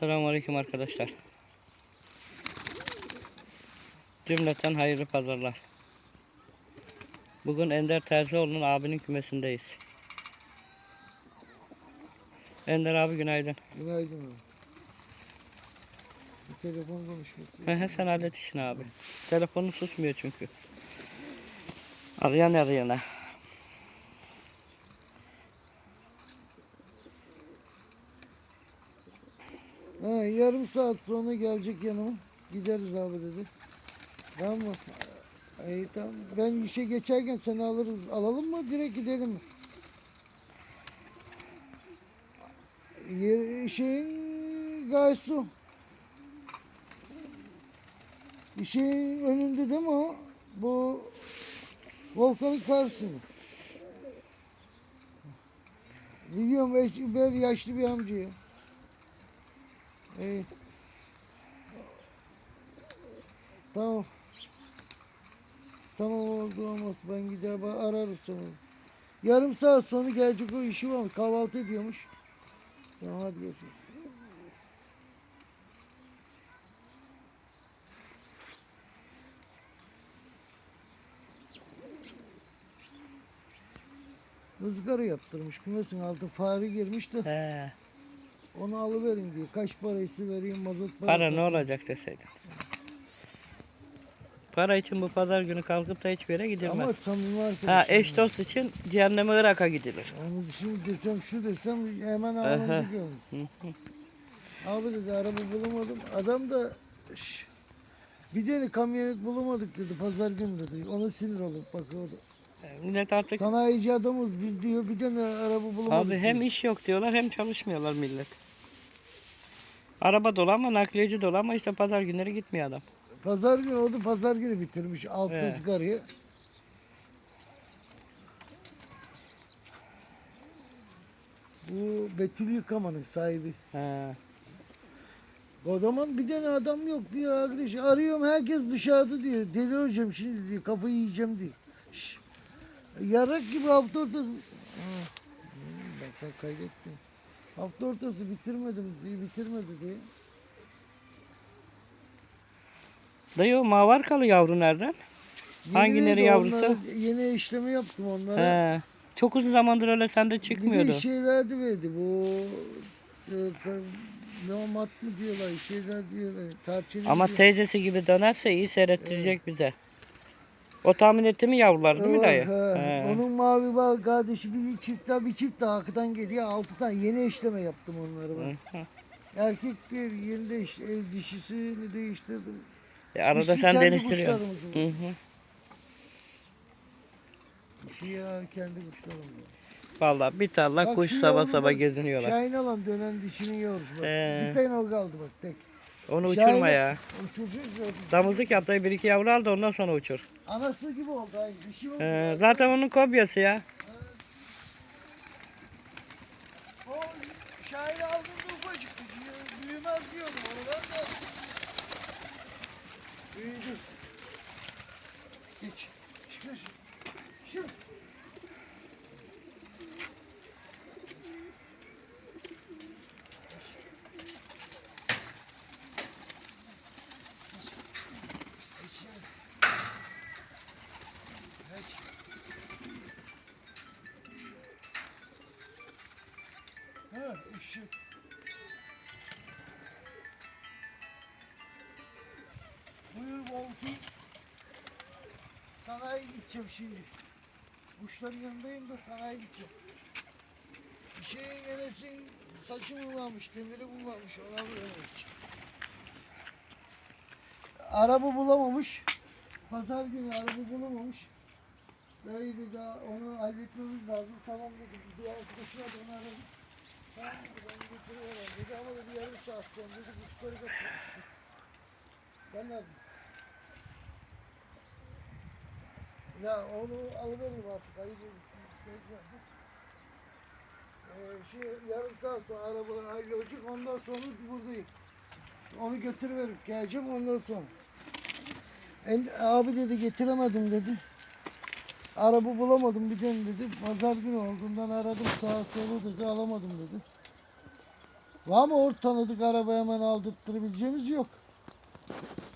Selamünaleyküm arkadaşlar. Cümleten hayırlı pazarlar. Bugün Ender Terzioğlu'nun abinin kümesindeyiz. Ender abi günaydın. Günaydın abi. Bir telefon konuşması. He sen hallet işini abi. Telefonu susmuyor çünkü. Arayan arayana. Ha, yarım saat sonra gelecek yanıma. Gideriz abi dedi. Tamam mı? İyi tamam. Ben işe geçerken seni alırız. Alalım mı? Direkt gidelim mi? Şeyin Gaysu. İşin önünde değil mi o? Bu volkanın karşısında. Biliyorum eski bir yaşlı bir amca ya. Tamam. Tamam oldu olmaz. Ben gider ararım seni. Yarım saat sonra gelecek o işi var. Kahvaltı ediyormuş. Tamam hadi görüşürüz. Izgara yaptırmış. Kümesin altı fare girmiş de He. Onu alıverin diye. Kaç parası vereyim mazot parası. Para ne olacak deseydin. Para için bu pazar günü kalkıp da hiçbir yere gidilmez. Ama samimi arkadaşım. Ha eş dost için cehenneme Irak'a gidilir. Onu şimdi desem şu desem hemen. Hı hı. Abi dedi araba bulamadım. Adam da "Şş, bir tane kamyonet bulamadık dedi pazar günü dedi. Ona sinir olup bakıyordu. Millet artık Sanayici adamız biz diyor bir tane araba bulamadık. Abi hem iş yok diyorlar hem çalışmıyorlar millet. Araba dolu ama nakliyeci dolu ama işte pazar günleri gitmiyor adam. Pazar günü oldu pazar günü bitirmiş altta He. sigarayı. Bu Betül Yıkama'nın sahibi. He. O zaman bir tane adam yok diyor arkadaş. Arıyorum herkes dışarıda diyor. Deli hocam şimdi diyor kafayı yiyeceğim diyor. Şş. Yarak gibi hafta ortası. Ha, Ben sen kaydettim. Hafta ortası bitirmedim diye bitirmedi diye. Dayı o mavarkalı yavru nereden? Hangileri Yeniydi yavrusu? Yeni işlemi yaptım onlara. He. Çok uzun zamandır öyle sende Bir çıkmıyordu. de şey verdi verdi bu e, ta- nomat mı diyorlar şeyler diyorlar tarçın Ama teyzesi gibi dönerse iyi seyrettirecek bize. O tahmin etti mi yavrular değil mi dayı? He. Onun mavi var kardeşi bir çift daha bir çift daha arkadan geliyor altı tane yeni işleme yaptım onları ben. Erkek değil yeni de işte, ev dişisini değiştirdim. E, arada Dişi sen kendi değiştiriyorsun. kuşlarımızın. Hı hı. Dişi ya kendi kuşlarım. Vallahi bir tarla Bak kuş sabah sabah da geziniyorlar. Şahin alan dönen dişinin yavrusu bak. He. Bir tane o kaldı bak tek. Onu uçurma ya. Uçuracağız zaten. Damızlık yap dayı bir iki yavru al da ondan sonra uçur. Anası gibi oldu. Ay, dişi oldu. He, zaten onun kopyası ya. O şairi aldığında ufacıktı. Büyü- Büyümez diyordum onu ben de. Büyüdü. Geç. Çıkır. Şu. Ha, ışık. Buyur Volki. Sanayi gideceğim şimdi. Kuşların yanındayım da sanayi gideceğim. Bir şeyin enesin saçı bulmamış, demiri bulmamış, ona bulamamış. Araba bulamamış. Pazar günü araba bulamamış. Dayı dedi onu halletmemiz lazım. Tamam dedim. Bir arkadaşı vardı onu aradım. Ben getiriyorum dedi ama dedi yarım saat sonra dedi kuşları götür. Sen nerede? Ya onu alıveririm artık. Olur. Ee, şey, yarım saat sonra araba hallolacak. Ondan sonra buradayım. Onu götürüverip geleceğim ondan sonra. En, abi dedi getiremedim dedi. Araba bulamadım bir gün dedi. Pazar günü olduğundan aradım sağa sola dedi alamadım dedi. Var mı or tanıdık araba hemen aldırttırabileceğimiz yok.